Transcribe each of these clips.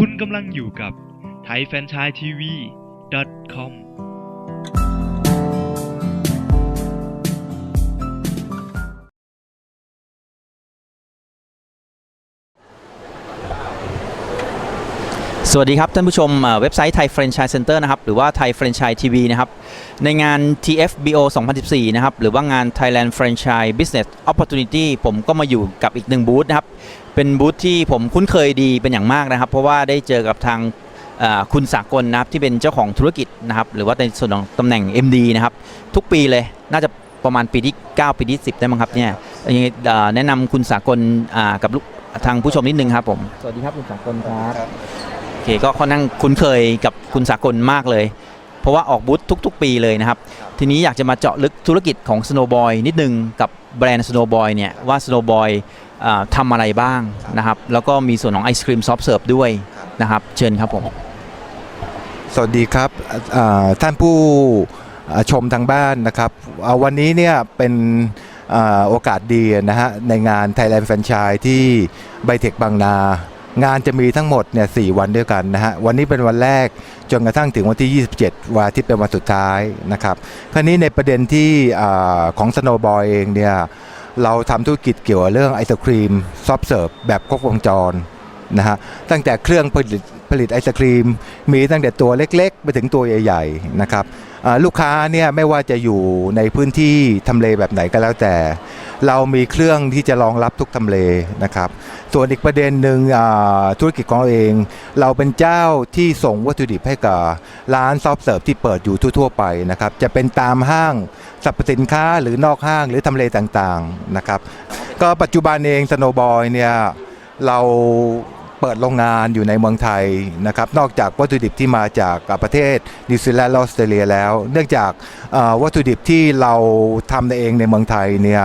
คุณกำลังอยู่กับไสวัสดีครับท่านผู้ชมเว็บไซต์ไทย Franchise Center นะครับหรือว่าไทย Franchise TV นะครับในงาน TFBO 2014 นะครับหรือว่างาน Thailand Franchise Business Opportunity ผมก็มาอยู่กับอีกหนึ่งบูธนะครับเป็นบูธที่ผมคุ้นเคยดีเป็นอย่างมากนะครับ เพราะว่าได้เจอกับทางคุณสากลนะครับที่เป็นเจ้าของธุรกิจนะครับหรือว่าในส่วนของตำแหน่ง MD นะครับทุกปีเลยน่าจะประมาณปีที่ 9 ปีที่ 10 ได้มั้งครับเนี่ยยังไงเอ่อแนะนำคุณสากลกับลูกทางผู้ชมนิดนึงครับผมสวัสดีครับคุณสากลครับ เคก็ค่อนข้างคุ้นเคยกับคุณสากลมากเลย เพราะว่าออกบูธทุก ๆ ปีเลยนะครับ ทีนี้อยากจะมาเจาะลึกธุรกิจของ Snowboy นิดนึงกับแบรนด์ Snowboy เนี่ยว่า Snowboy อ่าทำอะไรบ้างนะครับ แล้วก็มีส่วนของไอศครีมซอฟต์เสิร์ฟด้วยนะครับ เชิญครับผม สวัสดีครับอ่าท่านผู้อ่าชมทางบ้านนะครับอ่าวันนี้เนี่ยเป็นอ่าโอกาสดีนะฮะในงาน Thailand Franchise ที่ไบเทคบางนา งานจะมีทั้งหมดเนี่ยสวันด้วยกันนะฮะวันนี้เป็นวันแรกจนกระทั่งถึงวันที่ 27 วันอาทิตย์เป็นวันสุดท้ายนะครับคราวนี้ในประเด็นที่อของ Snowboy เองเนี่ยเราทำธุรกิจเกี่ยวกับเรื่องไอศครีมซอฟเสิร์ฟแบบครบวงจรนะฮะตั้งแต่เครื่องผลิตผลิตไอศครีม มีตั้งแต่ตัวเล็ก ๆ ไปถึงตัวใหญ่ๆนะครับลูกค้าเนี่ยไม่ว่าจะอยู่ในพื้นที่ทำเลแบบไหนก็แล้วแต่ เรามีเครื่องที่จะรองรับทุกทำเลนะครับ ส่วนอีกประเด็นหนึ่งธุรกิจของเราเอง เราเป็นเจ้าที่ส่งวัตถุดิบให้กับร้านซอฟเสิร์ฟที่เปิดอยู่ทั่ว ๆ ไปนะครับ จะเป็นตามห้างสรรพสินค้าหรือนอกห้างหรือทำเลต่างๆนะครับ ก็ปัจจุบันเองสโนบอยเนี่ยเรา เปิดโรงงานอยู่ในเมืองไทยนะครับนอกจากวัตถุดิบที่มาจากประเทศนิวซีแลนด์และออสเตรเลียแล้ว เนื่องจากวัตถุดิบที่เราทำเองในเมืองไทยเนี่ย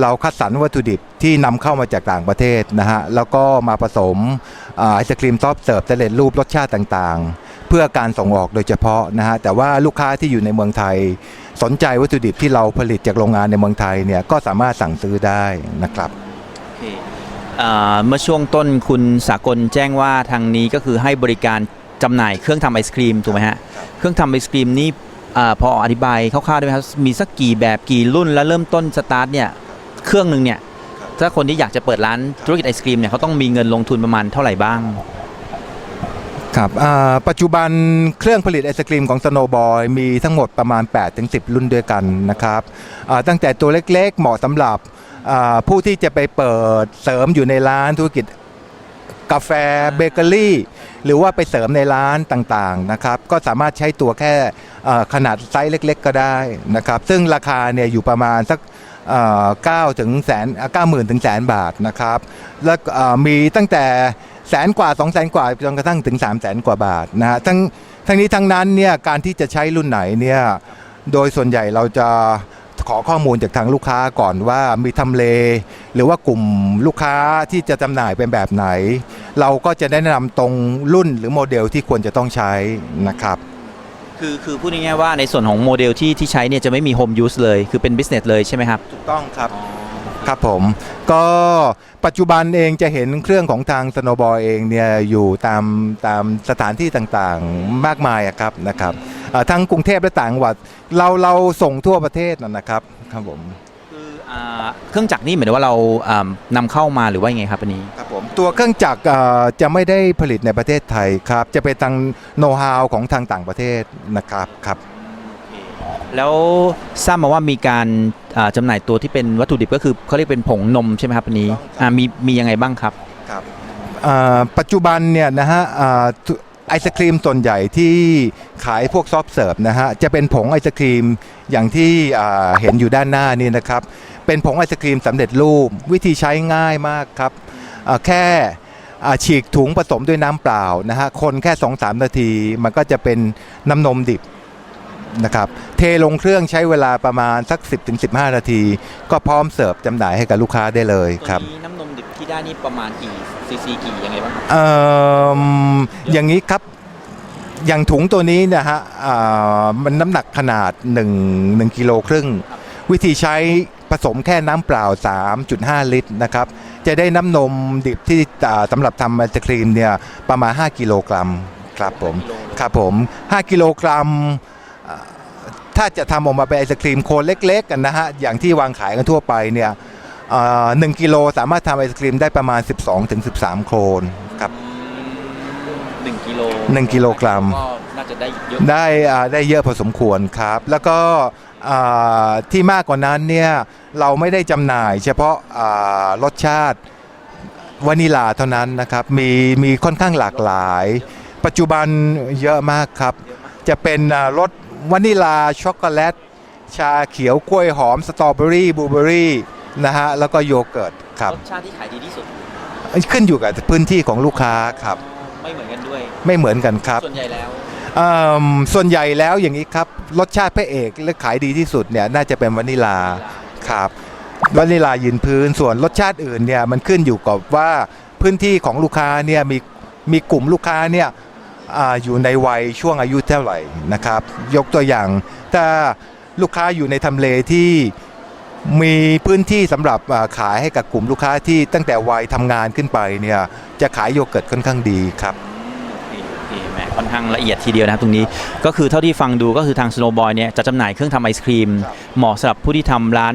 เราคัดสรรวัตถุดิบที่นำเข้ามาจากต่างประเทศนะฮะแล้วก็มาผสมไอศครีมซอฟเสิร์ฟสำเร็จรูปรสชาติต่างๆ เพื่อการส่งออกโดยเฉพาะนะฮะแต่ว่าลูกค้าที่อยู่ในเมืองไทย สนใจวัตถุดิบที่เราผลิตจากโรงงานในเมืองไทยเนี่ยก็สามารถสั่งซื้อได้นะครับโอ เคอ่าเมื่อช่วงต้นคุณสากลแจ้งว่าทางนี้ก็คือให้บริการจำหน่ายเครื่องทำไอศครีมถูกไหมฮะเครื่องทำไอศครีมนี่อาพออธิบายคร่าวๆได้ไหมครับมีสักกี่แบบกี่รุ่นแล้วเริ่มต้นสตาร์ทเนี่ยเครื่องหนึ่งเนี่ยถ้าคนที่อยากจะเปิดร้านธุรกิจไอศครีมเนี่ยเขาต้องมีเงินลงทุนประมาณเท่าไหร่บ้าง ครับอ่าปัจจุบันเครื่องผลิตไอศครีมของ Snowboy มีทั้งหมดประมาณ 8-10 รุ่นด้วยกันนะครับอ่าตั้งแต่ตัวเล็กๆ เหมาะสำหรับอ่า ผู้ที่จะไปเปิดเสริมอยู่ในร้านธุรกิจกาแฟเบเกอรี่หรือว่าไปเสริมในร้านต่างๆนะครับก็สามารถใช้ตัวแค่อ่าขนาดไซส์เล็ก ๆ ก็ได้นะครับซึ่งราคาเนี่ยอยู่ประมาณสักเก้าถึงแสนเก้าหมื่นถึงแสนบาทนะครับแล้วอ่ามีตั้งแต่แสนกว่า2 0 0แสนกว่าจนกระทั่งถึง3 0 0แสนกว่าบาทนะฮะทั้งทั้งนี้ทั้งนั้นเนี่ยการที่จะใช้รุ่นไหนเนี่ยโดยส่วนใหญ่เราจะ ขอข้อมูลจากทางลูกค้าก่อนว่ามีทำเล หรือว่ากลุ่มลูกค้าที่จะจำหน่ายเป็นแบบไหน เราก็จะแนะนำตรงรุ่นหรือโมเดลที่ควรจะต้องใช้นะครับ คือคือพูดง่ายๆว่าในส่วนของโมเดลที่ที่ใช้เนี่ยจะไม่มีโฮมยูสเลย คือเป็นบิสเนสเลยใช่ไหมครับ ถูกต้องครับ ครับผมก็ปัจจุบันเองจะเห็นเครื่องของทางสโนบอยเองเนี่ยอยู่ตามตามสถานที่ต่างๆมากมายอะครับนะครับเอ่อ ทั้งกรุงเทพและต่างจังหวัด เราเราส่งทั่วประเทศนะนะครับครับผมคืออ่าเครื่องจักรนี่หมายถึงว่าเราอ่านำเข้ามาหรือว่ายังไงครับอันนี้ ครับผมตัวเครื่องจักรเอ่อจะไม่ได้ผลิตในประเทศไทยครับ จะเป็นทางโน้ตฮาวของทางต่างประเทศนะครับครับ แล้วทราบมาว่ามีการอ่าจำหน่ายตัวที่เป็นวัตถุดิบก็คือเขาเรียกเป็นผงนมใช่ไหมครับอันนี้ถูกต้องครับอ่ามีมียังไงบ้างครับครับ อ่าปัจจุบันเนี่ยนะฮะอ่าทุ ไอศครีมส่วนใหญ่ที่ขายพวกซอฟเสิร์ฟนะฮะจะเป็นผงไอศครีมอย่างที่เห็นอยู่ด้านหน้านี่นะครับ เป็นผงไอศครีมสำเร็จรูปวิธีใช้ง่ายมากครับแค่ฉีกถุงผสมด้วยน้ำเปล่านะฮะคนแค่ 2-3 นาที มันก็จะเป็นน้ำนมดิบนะครับเทลงเครื่องใช้เวลาประมาณสัก 10-15 นาที ก็พร้อมเสิร์ฟจำหน่ายให้กับลูกค้าได้เลยครับตัวนี้น้ำนมดิบ ที่ได้นี่ประมาณกี่ซีซีกี่ยังไงบ้างครับเอ่ออย่างนี้ครับอย่างถุงตัวนี้นะฮะอ่ามันน้ำหนักขนาด1 1กิโลครึ่ง วิธีใช้ผสมแค่น้ำเปล่า 3.5 ลิตรนะครับ จะได้น้ำนมดิบที่อ่าสำหรับทำไอศครีมเนี่ยประมาณ 5 กิโลกรัมครับผมครับผม 5 กิโลกรัมอ่าถ้าจะทำออกมาเป็นไอศครีมโคนเล็กๆกันนะฮะอย่างที่วางขายกันทั่วไปเนี่ยอ่า หนึ่งกิโลสามารถทำไอศครีมได้ประมาณ 12-13 โครนครับหนึ่งกิโลหนึ่งกิโลกรัม ก็น่าจะได้เยอะได้อ่าได้เยอะพอสมควรครับ แล้วก็อ่าที่มากกว่านั้นเนี่ยเราไม่ได้จำหน่าย เฉพาะอ่ารสชาติวานิลาเท่านั้นนะครับมีมีค่อนข้างหลากหลาย ปัจจุบันเยอะมากครับ จะเป็นอ่ารสวานิลาช็อกโกแลต ชาเขียวกล้วยหอมสตรอเบอรี่บลูเบอรี่ นะฮะแล้วก็โยเกิร์ตครับรสชาติที่ขายดีที่สุดขึ้นอยู่กับพื้นที่ของลูกค้าครับ ไม่เหมือนกันด้วย ไม่เหมือนกันครับ ส่วนใหญ่แล้วเอิ่มส่วนใหญ่แล้วอย่างนี้ครับรสชาติพระเอกและขายดีที่สุดเนี่ยน่าจะเป็นวานิลาครับวานิลายืนพื้นส่วนรสชาติอื่นเนี่ยมันขึ้นอยู่กับว่าพื้นที่ของลูกค้าเนี่ยมีมีกลุ่มลูกค้าเนี่ยอาอยู่ในวัยช่วงอายุเท่าไหร่นะครับ ยกตัวอย่างถ้าลูกค้าอยู่ในทำเลที่ มีพื้นที่สำหรับขายให้กับกลุ่มลูกค้าที่ตั้งแต่วัยทำงานขึ้นไปเนี่ยจะขายโยเกิร์ตค่อนข้างดีครับคแหมค่อนข้างละเอียดทีเดียวนะครับตรงนี้ก็คือเท่าที่ฟังดูก็คือทาง Snowboy เนี่ยจะจำหน่ายเครื่องทำไอศครีม เหมาะสำหรับผู้ที่ทำร้าน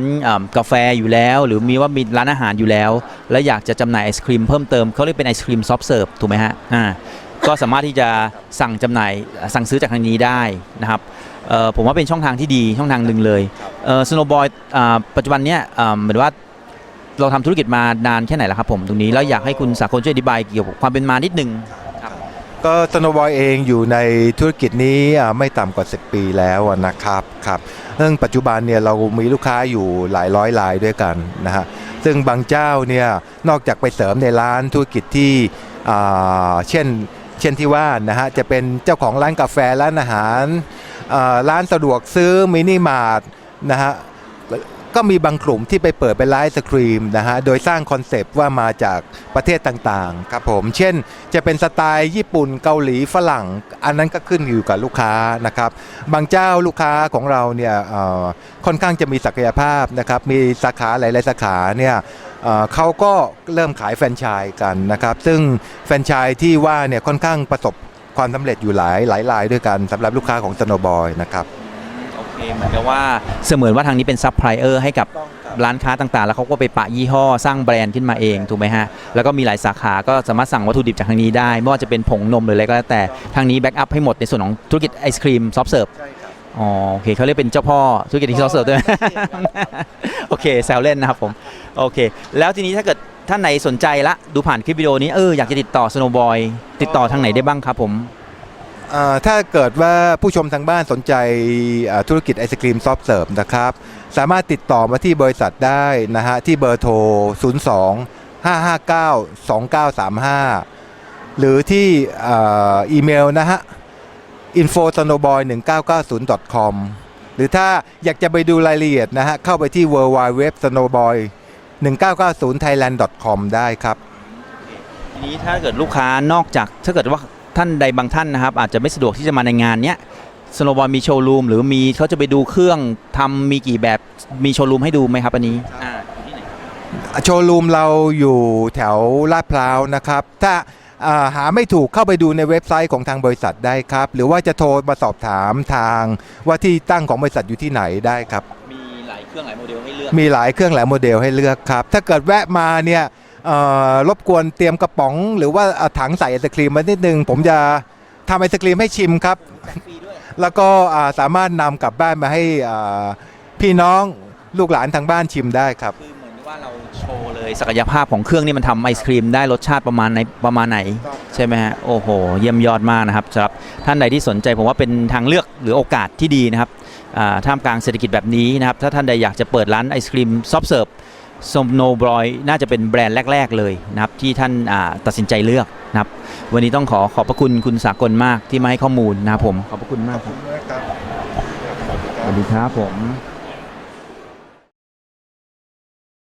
กาแฟอยู่แล้ว หรือมีว่ามีร้านอาหารอยู่แล้ว และอยากจะจำหน่ายไอศครีมเพิ่มเติมเขาเรียกเป็นไอศครีมซอฟต์เสิร์ฟถูกไหมฮะอ่าก็สามารถที่จะสั่งจำหน่ายสั่งซื้อจากทางนี้ได้นะครับ เอ่อผมว่าเป็นช่องทางที่ดีช่องทางหนึ่งเลยเอ่อ Snowboy อ่าปัจจุบันเนี้ยอ่าเหมือนว่าเราทำธุรกิจมานานแค่ไหนแล้วครับผมตรงนี้แล้วอยากให้คุณสากลช่วยอธิบายเกี่ยวกับความเป็นมานิดนึงก็สโนบอยเองอยู่ในธุรกิจนี้อ่าไม่ต่ำกว่า 10 ปีแล้วอะนะครับครับซึ่งปัจจุบันเนี่ยเรามีลูกค้าอยู่หลายร้อยรายด้วยกันนะฮะซึ่งบางเจ้าเนี่ยนอกจากไปเสริมในร้านธุรกิจที่อ่าเช่นเช่นที่ว่านะฮะจะเป็นเจ้าของร้านกาแฟร้านอาหารอ่า ร้านสะดวกซื้อมินิมาร์ทนะฮะก็มีบางกลุ่มที่ไปเปิดเป็นร้านไอศครีมนะฮะ โดยสร้างคอนเซปต์ว่ามาจากประเทศต่างๆ ครับผม เช่น จะเป็นสไตล์ญี่ปุ่นเกาหลีฝรั่ง อันนั้นก็ขึ้นอยู่กับลูกค้านะครับ บางเจ้าลูกค้าของเราเนี่ยค่อนข้างจะมีศักยภาพนะครับ มีสาขาหลายๆสาขาเนี่ยเขาก็เริ่มขายแฟรนไชส์กันนะครับ ซึ่งแฟรนไชส์ที่ว่าเนี่ยค่อนข้างประสบ ความสำเร็จอยู่หลายหลายรายด้วยกันสำหรับลูกค้าของสโนบอยนะครับ โอเคเหมือนกับว่าเสมือนว่าทางนี้เป็นซัพพลายเออร์ให้กับร้านค้าต่างๆ แล้วเขาก็ไปปะยี่ห้อสร้างแบรนด์ขึ้นมาเองถูกไหมฮะ แล้วก็มีหลายสาขาก็สามารถสั่งวัตถุดิบจากทางนี้ได้ ไม่ว่าจะเป็นผงนมหรืออะไรก็แล้วแต่ทางนี้แบ็กอัพให้หมดในส่วนของธุรกิจไอศครีมซอฟต์เสิร์ฟอ๋อโอเคเขาเรียกเป็นเจ้าพ่อธุรกิจที่ซอฟต์เสิร์ฟด้วยโอเคแซวเล่นนะครับผม โอเค แล้วทีนี้ถ้าเกิด ท่านไหนสนใจละดูผ่านคลิปวิดีโอนี้เอออยากจะติดต่อสโนบอยติดต่อทางไหนได้บ้างครับผมถ้าเกิดว่าผู้ชมทางบ้านสนใจธุรกิจไอศครีมซอฟเสิร์ฟนะครับ สามารถติดต่อมาที่บริษัทได้นะฮะ ที่เบอร์โทร 02 559 2935 หรือที่อ,อีเมลนะฮะ info.snowboy1990.com หรือถ้าอยากจะไปดูรายละเอียดนะฮะ เข้าไปที่ w w w s n o b o y 1990thailand.com ได้ครับ ทีนี้ถ้าเกิดลูกค้านอกจากถ้าเกิดว่าท่านใดบางท่านนะครับ อาจจะไม่สะดวกที่จะมาในงานเนี้ยสโนบอลมีโชว์รูมหรือมีเขาจะไปดูเครื่องทำมีกี่แบบมีโชว์รูมให้ดูไหมครับอันนี้โชว์รูมเราอยู่แถวลาดพร้าวนะครับ ถ้าหาไม่ถูกเข้าไปดูในเว็บไซต์ของทางบริษัทได้ครับ หรือว่าจะโทรมาสอบถามทางว่าที่ตั้งของบริษัทอยู่ที่ไหนได้ครับ มี รื่องหลายโมเดลให้เลือก มีหลายเครื่องหลายโมเดลให้เลือกครับ ถ้าเกิดแวะมาเนี่ยเอ่อรบกวนเตรียมกระป๋อง หรือว่าเอาถังใส่ไอศครีมมานิดนึง ผมจะทำไอศครีมให้ชิมครับ ฟรีด้วยแล้วก็อ่าสามารถนำกลับบ้านมาให้อ่าพี่น้องลูกหลานทางบ้านชิมได้ครับ คือเหมือนว่าเราโชว์เลยศักยภาพของเครื่องนี่มันทำไอศครีมได้รสชาติประมาณไหนประมาณไหน ใช่ไหมฮะโอ้โห เยี่ยมยอดมากนะครับสำหรับท่านใดที่สนใจผมว่าเป็นทางเลือกหรือโอกาสที่ดีนะครับอ่า ท่ามกลางเศรษฐกิจแบบนี้นะครับ ถ้าท่านใดอยากจะเปิดร้านไอศครีมซอฟต์เสิร์ฟสโนบรอยน่าจะเป็นแบรนด์แรก ๆ เลยนะครับที่ท่านอ่าตัดสินใจเลือกนะครับ วันนี้ต้องขอขอบพระคุณคุณสากลมากที่มาให้ข้อมูลนะครับผม ขอบพระคุณมากครับสวัสดีครับผม